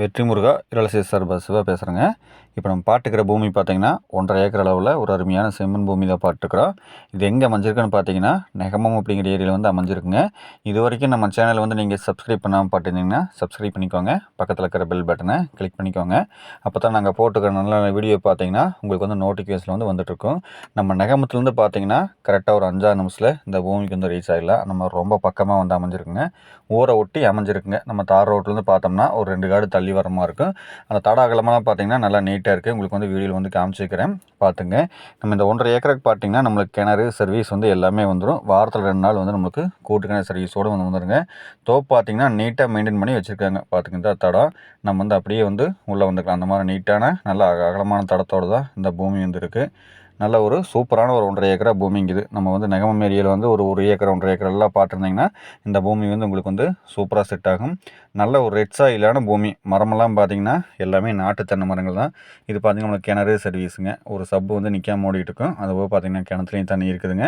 வெற்றி முருகா இரளசி சார்பா சிவா பேசுகிறேங்க இப்போ நம்ம பாட்டுக்கிற பூமி பார்த்தீங்கன்னா ஒன்றரை ஏக்கர் அளவில் ஒரு அருமையான செம்மண் பூமி தான் பாட்டுக்கிறோம் இது எங்கே அமைஞ்சிருக்குன்னு பார்த்தீங்கன்னா நெகமம் அப்படிங்கிற ஏரியாவில் வந்து அமைஞ்சிருக்குங்க. இது வரைக்கும் நம்ம சேனல் வந்து நீங்கள் சப்ஸ்கிரைப் பண்ணாமல் பார்த்துருந்தீங்கன்னா சப்ஸ்கிரைப் பண்ணிக்கோங்க. பக்கத்தில் இருக்கிற பெல் பட்டனை கிளிக் பண்ணிக்கோங்க. அப்போ தான் நாங்கள் போட்டுக்கிற நல்ல வீடியோ பார்த்தீங்கன்னா உங்களுக்கு வந்து நோட்டிஃபிகேஷன் வந்து வந்துட்டுருக்கும். நம்ம நெகமத்துலேருந்து பார்த்தீங்கன்னா கரெக்டாக ஒரு அஞ்சாறு நிமிஷத்தில் இந்த பூமிக்கு வந்து ரீச் ஆகிடலாம் நம்ம ரொம்ப பக்கமாக வந்து அமைஞ்சிருக்குங்க. ஊரை ஒட்டி அமைஞ்சிருக்குங்க. நம்ம தார் ரோட்லேருந்து பார்த்தோம்னா ஒரு ரெண்டு காடு தள்ளி வர மாதிரி இருக்கும் அந்த தட அகலமெல்லாம் பார்த்தீங்கன்னா நல்லா நீட்டாக இருக்குது உங்களுக்கு வந்து வீடியோவில் வந்து காமிச்சிக்கிறேன் பார்த்துங்க நம்ம இந்த ஒன்றரை ஏக்கருக்கு பார்த்தீங்கன்னா நம்மளுக்கு கிணறு சர்வீஸ் வந்து எல்லாமே வந்துடும் வாரத்தில் ரெண்டு நாள் வந்து நம்மளுக்கு கூட்டு கிணறு சர்வீஸோடு வந்து வந்துடுங்க தோப்பு பார்த்தீங்கன்னா நீட்டாக மெயின்டைன் பண்ணி வச்சுருக்காங்க. பார்த்துங்க இந்த தடம் நம்ம வந்து அப்படியே வந்து உள்ளே வந்துக்கலாம். அந்த மாதிரி நீட்டான நல்ல அகலமான தடத்தோடு தான் இந்த பூமி வந்து இருக்குது நல்ல ஒரு சூப்பரான ஒரு ஒன்றரை ஏக்கரா பூமிங்குது நம்ம வந்து நெகமம் ஏரியாவில் வந்து ஒரு ஒரு ஏக்கர் ஒன்றரை ஏக்கர் எல்லாம் பார்த்துருந்தீங்கன்னா இந்த பூமி வந்து உங்களுக்கு வந்து சூப்பராக செட் ஆகும். நல்ல ஒரு ரெட் சாயிலான பூமி. மரமெல்லாம் பார்த்தீங்கன்னா எல்லாமே நாட்டு தென்னை மரங்கள் தான். இது பார்த்திங்கன்னா நம்மளுக்கு கிணறு சர்வீஸுங்க ஒரு சப்பு வந்து நிற்காம ஓடிட்டு இருக்கும் அதுபோக பார்த்திங்கன்னா கிணத்துலையும் தண்ணி இருக்குதுங்க.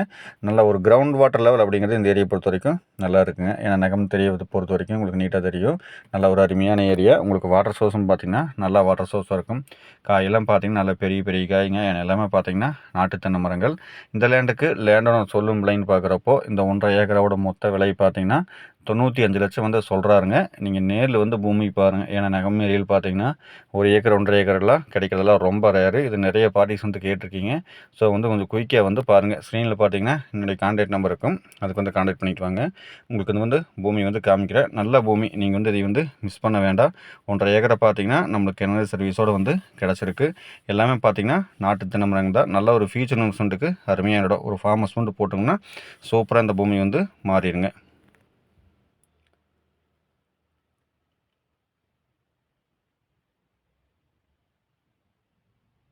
நல்ல ஒரு கிரவுண்ட் வாட்டர் லெவல் அப்படிங்கிறது இந்த ஏரியை பொறுத்த வரைக்கும் நல்லா இருக்குங்க. ஏன்னா நகம் தெரிய பொறுத்த வரைக்கும் உங்களுக்கு நீட்டாக தெரியும். நல்ல ஒரு அருமையான ஏரியா. உங்களுக்கு வாட்டர் சோர்ஸும் பார்த்திங்கன்னா நல்லா வாட்டர் சோர்ஸாக இருக்கும். காயெல்லாம் பார்த்திங்கன்னா நல்ல பெரிய பெரிய காய்ங்க. எல்லாமே பார்த்திங்கன்னா நாட்டு தென்னை மரங்கள். இந்த லேண்டுக்கு லேண்டோட சொல்லும் லைன் பார்க்குறப்போ இந்த ஒன்றரை ஏக்கரோட மொத்த விலை பார்த்திங்கன்னா தொண்ணூற்றி அஞ்சு லட்சம் வந்து சொல்கிறாருங்க நீங்கள் நேரில் வந்து பூமி பாருங்கள் ஏன்னா நகம் ஏரியில் பார்த்தீங்கன்னா ஒரு ஏக்கர் ஒன்றரை ஏக்கர்லாம் கிடைக்கிறதெல்லாம் ரொம்ப ரேரு இது நிறைய பார்ட்டிஸ் வந்து கேட்டிருக்கீங்க. ஸோ வந்து கொஞ்சம் குயிக்காக வந்து பாருங்கள் ஸ்க்ரீனில் பார்த்தீங்கன்னா என்னுடைய கான்டாக்ட் நம்பர் இருக்கும். அதுக்கு வந்து கான்டாக்ட் பண்ணிட்டு வாங்க. உங்களுக்கு வந்து பூமி வந்து காமிக்கிறேன் நல்ல பூமி. நீங்கள் வந்து இதை வந்து மிஸ் பண்ண வேண்டாம். ஒன்றரை ஏக்கரை பார்த்தீங்கன்னா நம்மளுக்கு என்ன சர்வீஸோடு வந்து கிடச்சிருக்கு. எல்லாமே பார்த்தீங்கன்னா நாட்டு தினமரங்க தான். நல்ல ஒரு ஃபியூச்சர் இன்வெஸ்ட்மெண்ட்டுக்கு அருமையான இடம். ஒரு ஃபார்ம் ஹவுஸ் போட்டோம்னா சூப்பராக இந்த பூமி வந்து மாறிடுங்க.